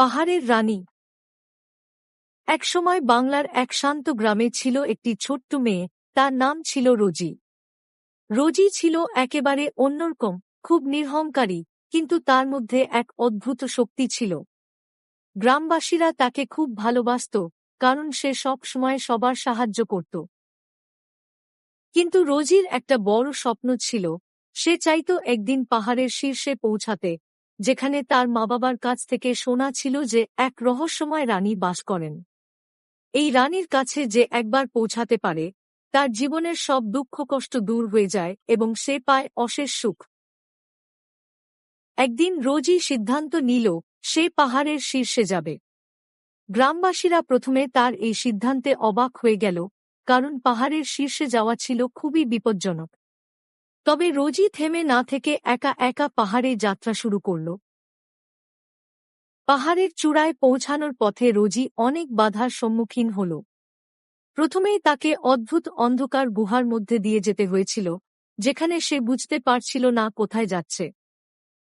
পাহাড়ের রানী। একসময় বাংলার এক শান্ত গ্রামে ছিল একটি ছোট্ট মেয়ে, তার নাম ছিল রোজি। রোজি ছিল একেবারে অন্যরকম, খুব নির্হংকারী, কিন্তু তার মধ্যে এক অদ্ভুত শক্তি ছিল। গ্রামবাসীরা তাকে খুব ভালোবাসত, কারণ সে সব সময় সবার সাহায্য করত। কিন্তু রোজির একটা বড় স্বপ্ন ছিল, সে চাইত একদিন পাহাড়ের শীর্ষে পৌঁছাতে যেখানে তার মা বাবার কাছ থেকে শোনা ছিল যে এক রহস্যময় রানী বাস করেন। এই রানীর কাছে যে একবার পৌঁছাতে পারে, তার জীবনের সব দুঃখ কষ্ট দূর হয়ে যায় এবং সে পায় অশেষ সুখ। একদিন রোজই সিদ্ধান্ত নিল, সে পাহাড়ের শীর্ষে যাবে। গ্রামবাসীরা প্রথমে তার এই সিদ্ধান্তে অবাক হয়ে গেল, কারণ পাহাড়ের শীর্ষে যাওয়া ছিল খুবই বিপজ্জনক। তবে রোজি থেমে না থেকে একা একা পাহাড়ে যাত্রা শুরু করল। পাহাড়ের চূড়ায় পৌঁছানোর পথে রোজি অনেক বাধার সম্মুখীন হল। প্রথমেই তাকে অদ্ভুত অন্ধকার গুহার মধ্যে দিয়ে যেতে হয়েছিল, যেখানে সে বুঝতে পারছিল না কোথায় যাচ্ছে।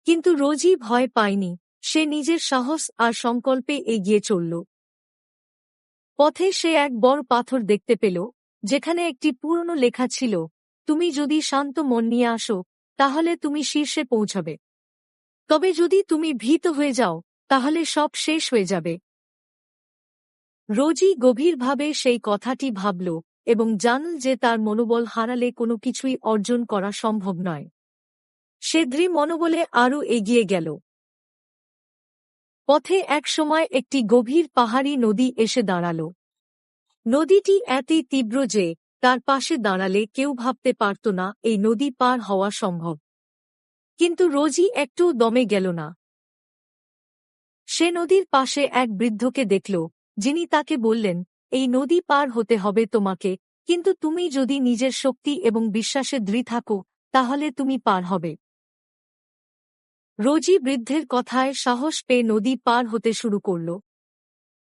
কিন্তু রোজি ভয় পায়নি, সে নিজের সাহস আর সংকল্পে এগিয়ে চলল। পথে সে এক বড় পাথর দেখতে পেল, যেখানে একটি পুরনো লেখা ছিল তুমি যদি শান্ত মন নিয়ে আসো, তাহলে তুমি শীর্ষে পৌঁছাবে। তবে যদি তুমি ভীত হয়ে যাও, তাহলে সব শেষ হয়ে যাবে। রোজি গভীরভাবে সেই কথাটি ভাবল এবং জানল যে তার মনোবল হারালে কোনো কিছুই অর্জন করা সম্ভব নয়। সে দৃঢ় মনোবলে আরও এগিয়ে গেল। পথে এক সময় একটি গভীর পাহাড়ি নদী এসে দাঁড়াল। নদীটি এতই তীব্র যে তার পাশে দাঁড়ালে কেউ ভাবতে পারত না, এই নদী পার হওয়া সম্ভব। কিন্তু রোজি একটু দমে গেল না। সে নদীর পাশে এক বৃদ্ধকে দেখল, যিনি তাকে বললেন, এই নদী পার হতে হবে তোমাকে, কিন্তু তুমি যদি নিজের শক্তি এবং বিশ্বাসে দৃঢ় থাকো, তাহলে তুমি পার হবে। রোজি বৃদ্ধের কথায় সাহস পেয়ে নদী পার হতে শুরু করল।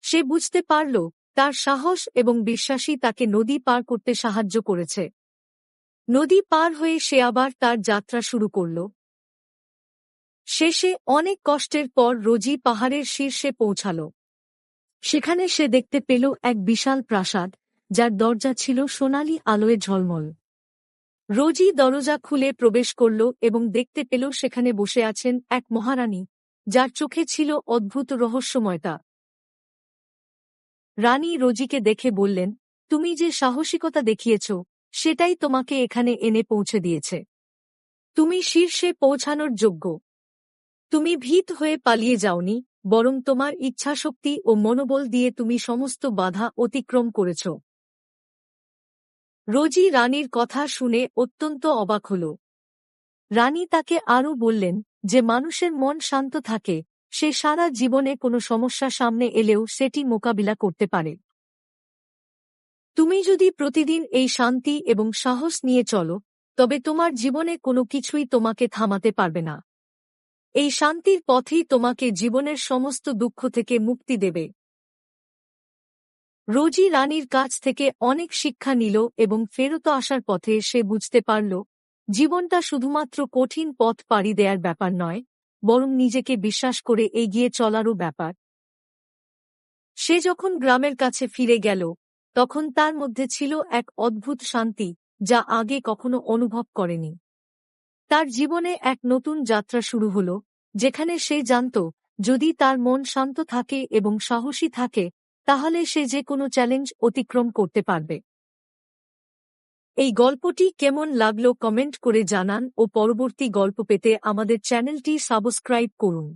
সে বুঝতে পারল তার সাহস এবং বিশ্বাসী তাকে নদী পার করতে সাহায্য করেছে। নদী পার হয়ে সে আবার তার যাত্রা শুরু করল। শেষে অনেক কষ্টের পর রোজি পাহাড়ের শীর্ষে পৌঁছাল। সেখানে সে দেখতে পেল এক বিশাল প্রাসাদ, যার দরজা ছিল সোনালি আলোয় ঝলমল। রোজি দরজা খুলে প্রবেশ করল এবং দেখতে পেল সেখানে বসে আছেন এক মহারানী, যার চোখে ছিল অদ্ভুত রহস্যময়তা। রানী রোজিকে দেখে বললেন, তুমি যে সাহসিকতা দেখিয়েছ, সেটাই তোমাকে এখানে এনে পৌঁছে দিয়েছে। তুমি শীর্ষে পৌঁছানোর যোগ্য। তুমি ভীত হয়ে পালিয়ে যাওনি, বরং তোমার ইচ্ছাশক্তি ও মনোবল দিয়ে তুমি সমস্ত বাধা অতিক্রম করেছ রোজি রানীর কথা শুনে অত্যন্ত অবাক হল। রানী তাকে আরও বললেন যে মানুষের মন শান্ত থাকে সে সারা জীবনে কোনো সমস্যা সামনে এলেও সেটি মোকাবিলা করতে পারে। তুমি যদি প্রতিদিন এই শান্তি এবং সাহস নিয়ে চলো, তবে তোমার জীবনে কোনো কিছুই তোমাকে থামাতে পারবে না। এই শান্তির পথেই তোমাকে জীবনের সমস্ত দুঃখ থেকে মুক্তি দেবে। রোজি রানীর কাছ থেকে অনেক শিক্ষা নিল এবং ফেরত আসার পথে সে বুঝতে পারল, জীবনটা শুধুমাত্র কঠিন পথ পাড়ি দেয়ার ব্যাপার নয় বরং নিজেকে বিশ্বাস করে এগিয়ে চলারও ব্যাপার। সে যখন গ্রামের কাছে ফিরে গেল, তখন তার মধ্যে ছিল এক অদ্ভুত শান্তি যা আগে কখনো অনুভব করেনি। তার জীবনে এক নতুন যাত্রা শুরু হল, যেখানে সে জানত, যদি তার মন শান্ত থাকে এবং সাহসী থাকে, তাহলে সে যে কোনো চ্যালেঞ্জ অতিক্রম করতে পারবে। এই গল্পটি কেমন লাগল কমেন্ট করে জানান ও পরবর্তী গল্প পেতে আমাদের চ্যানেলটি সাবস্ক্রাইব করুন।